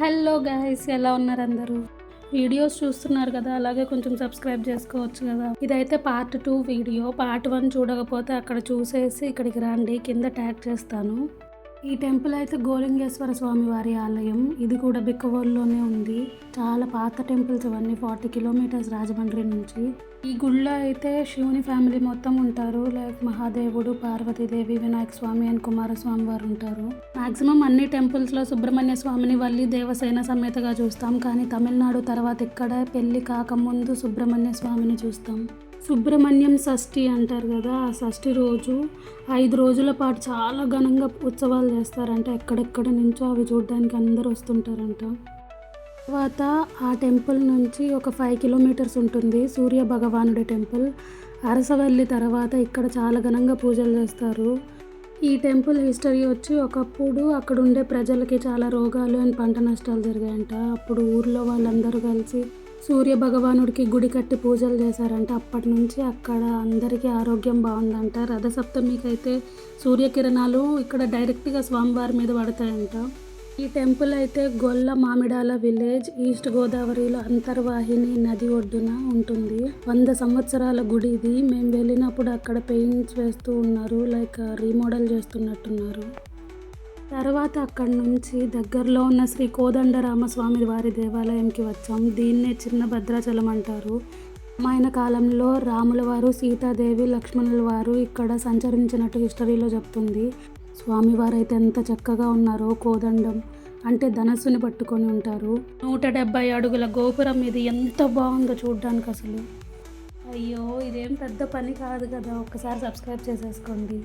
Hello guys ఎలా ఉన్నారు అందరూ? వీడియోస్ చూస్తున్నారు కదా అలాగే కొంచెం సబ్స్క్రైబ్ చేసుకోవచ్చు కదా. ఇదైతే part two video part one చూడకపోతే అక్కడ చూసేసి ఇక్కడికి రండి కింద ట్యాగ్ చేస్తాను. ఈ టెంపుల్ అయితే గోలింగేశ్వర స్వామి వారి ఆలయం. ఇది కూడా బిక్కవోలులోనే ఉంది. చాలా పాత టెంపుల్స్ ఇవన్నీ ఫార్టీ కిలోమీటర్స్ రాజమండ్రి నుంచి. ఈ గుళ్ళో అయితే శివుని ఫ్యామిలీ మొత్తం ఉంటారు. లైక్ మహాదేవుడు పార్వతీదేవి వినాయక స్వామి అండ్ కుమారస్వామి వారు ఉంటారు. మాక్సిమం అన్ని టెంపుల్స్లో సుబ్రహ్మణ్య స్వామిని వల్లి దేవసేన సమేతగా చూస్తాం. కానీ తమిళనాడు తర్వాత ఇక్కడ పెళ్ళి కాకముందు సుబ్రహ్మణ్య స్వామిని చూస్తాం. సుబ్రహ్మణ్యం షష్ఠి అంటారు కదా ఆ షష్ఠి రోజు ఐదు రోజుల పాటు చాలా ఘనంగా ఉత్సవాలు చేస్తారంట. ఎక్కడెక్కడ నుంచో అవి చూడడానికి అందరూ వస్తుంటారంట. తర్వాత ఆ టెంపుల్ నుంచి ఒక ఫైవ్ కిలోమీటర్స్ ఉంటుంది సూర్య భగవానుడి టెంపుల్. అరసవల్లి తర్వాత ఇక్కడ చాలా ఘనంగా పూజలు చేస్తారు. ఈ టెంపుల్ హిస్టరీ వచ్చి ఒకప్పుడు అక్కడ ఉండే ప్రజలకి చాలా రోగాలు అండ్ పంట నష్టాలు జరిగాయంట. అప్పుడు ఊర్లో వాళ్ళందరూ కలిసి సూర్య భగవానుడికి గుడి కట్టి పూజలు చేశారంట. అప్పటి నుంచి అక్కడ అందరికీ ఆరోగ్యం బాగుందంట. రథసప్తమికి అయితే సూర్యకిరణాలు ఇక్కడ డైరెక్ట్గా స్వామివారి మీద పడతాయంట. ఈ టెంపుల్ అయితే గొల్ల మామిడాల విలేజ్ ఈస్ట్ గోదావరిలో అంతర్వాహిని నది ఒడ్డున ఉంటుంది. వంద సంవత్సరాల గుడి ఇది. మేము వెళ్ళినప్పుడు అక్కడ పెయింట్స్ వేస్తూ ఉన్నారు. లైక్ రీమోడల్ చేస్తున్నట్టున్నారు. తర్వాత అక్కడి నుంచి దగ్గరలో ఉన్న శ్రీ కోదండరామస్వామి వారి దేవాలయంకి వచ్చాం. దీన్నే చిన్న భద్రాచలం అంటారు. రామాయణ కాలంలో రాముల వారు సీతాదేవి లక్ష్మణుల వారు ఇక్కడ సంచరించినట్టు హిస్టరీలో చెప్తుంది. స్వామివారు అయితే ఎంత చక్కగా ఉన్నారో కోదండం. అంటే ధనస్సుని పట్టుకొని ఉంటారు. నూట డెబ్బై అడుగుల గోపురం ఇది ఎంత బాగుందో చూడ్డానికి అసలు. అయ్యో ఇదేం పెద్ద పని కాదు కదా. ఒక్కసారి సబ్స్క్రైబ్ చేసేసుకోండి.